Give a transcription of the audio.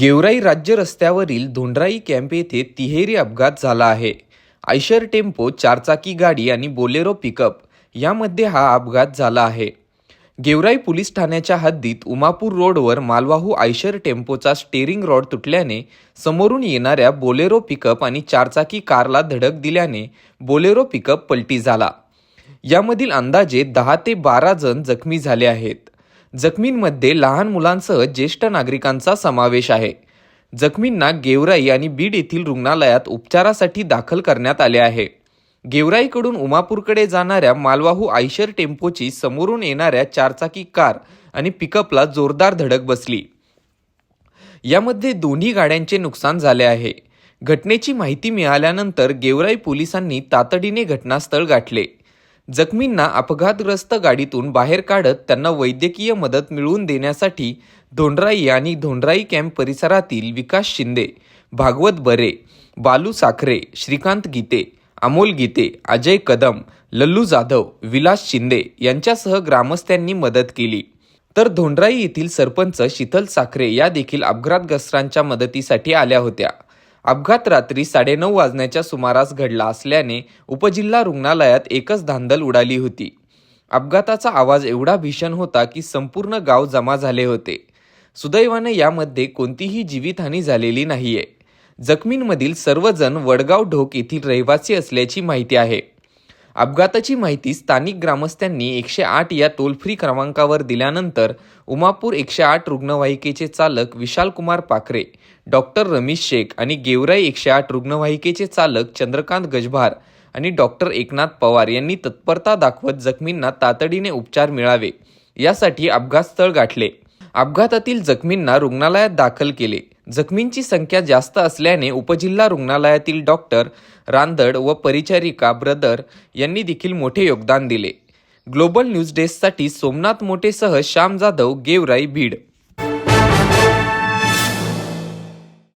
गेवराई राज्य रस्त्यावरील धोंडराई कॅम्प येथे तिहेरी अपघात झाला आहे. आयशर टेम्पो चारचाकी गाडी आणि बोलेरो पिकअप यामध्ये हा अपघात झाला आहे. गेवराई पोलीस ठाण्याच्या हद्दीत उमापूर रोडवर मालवाहू आयशर टेम्पोचा स्टेरिंग रॉड तुटल्याने समोरून येणाऱ्या बोलेरो पिकअप आणि चारचाकी कारला धडक दिल्याने बोलेरो पिकअप पलटी झाला. यामधील अंदाजे दहा ते बारा जण जखमी झाले आहेत. जखमींमध्ये लहान मुलांसह ज्येष्ठ नागरिकांचा समावेश आहे. जखमींना गेवराई आणि बीड येथील रुग्णालयात उपचारासाठी दाखल करण्यात आले आहे. गेवराईकडून उमापूरकडे जाणाऱ्या मालवाहू आयशर टेम्पोची समोरून येणाऱ्या चारचाकी कार आणि पिकअपला जोरदार धडक बसली. यामध्ये दोन्ही गाड्यांचे नुकसान झाले आहे. घटनेची माहिती मिळाल्यानंतर गेवराई पोलिसांनी तातडीने घटनास्थळ गाठले. जखमींना अपघातग्रस्त गाडीतून बाहेर काढत त्यांना वैद्यकीय मदत मिळवून देण्यासाठी धोंडराई आणि धोंडराई कॅम्प परिसरातील विकास शिंदे भागवत बरे बालू साखरे श्रीकांत गीते अमोल गीते अजय कदम लल्लू जाधव विलास शिंदे यांच्यासह ग्रामस्थांनी मदत केली. तर धोंडराई येथील सरपंच शीतल साखरे या देखील अपघातग्रस्तांच्या मदतीसाठी आल्या होत्या. अपघात रात्री साडेनऊ वाजण्याच्या सुमारास घडला असल्याने उपजिल्हा रुग्णालयात एकच धांदल उडाली होती. अपघाताचा आवाज एवढा भीषण होता की संपूर्ण गाव जमा झाले होते. सुदैवाने यामध्ये कोणतीही जीवितहानी झालेली नाहीये. जखमींमधील सर्वजण वडगाव ढोक येथील रहिवासी असल्याची माहिती आहे. अपघाताची माहिती स्थानिक ग्रामस्थांनी एकशे आठ या टोल फ्री क्रमांकावर दिल्यानंतर उमापूर एकशे आठ रुग्णवाहिकेचे चालक विशाल कुमार पाखरे डॉक्टर रमेश शेख आणि गेवराई एकशे आठ रुग्णवाहिकेचे चालक चंद्रकांत गजभार आणि डॉक्टर एकनाथ पवार यांनी तत्परता दाखवत जखमींना तातडीने उपचार मिळावे यासाठी अपघातस्थळ गाठले. अपघातातील जखमींना रुग्णालयात दाखल केले. जखमींची संख्या जास्त असल्याने उपजिल्हा रुग्णालयातील डॉक्टर रांदड व परिचारिका ब्रदर यांनी देखील मोठे योगदान दिले. ग्लोबल न्यूज डेस्कसाठी सोमनाथ मोटेसह श्याम जाधव गेवराई बीड.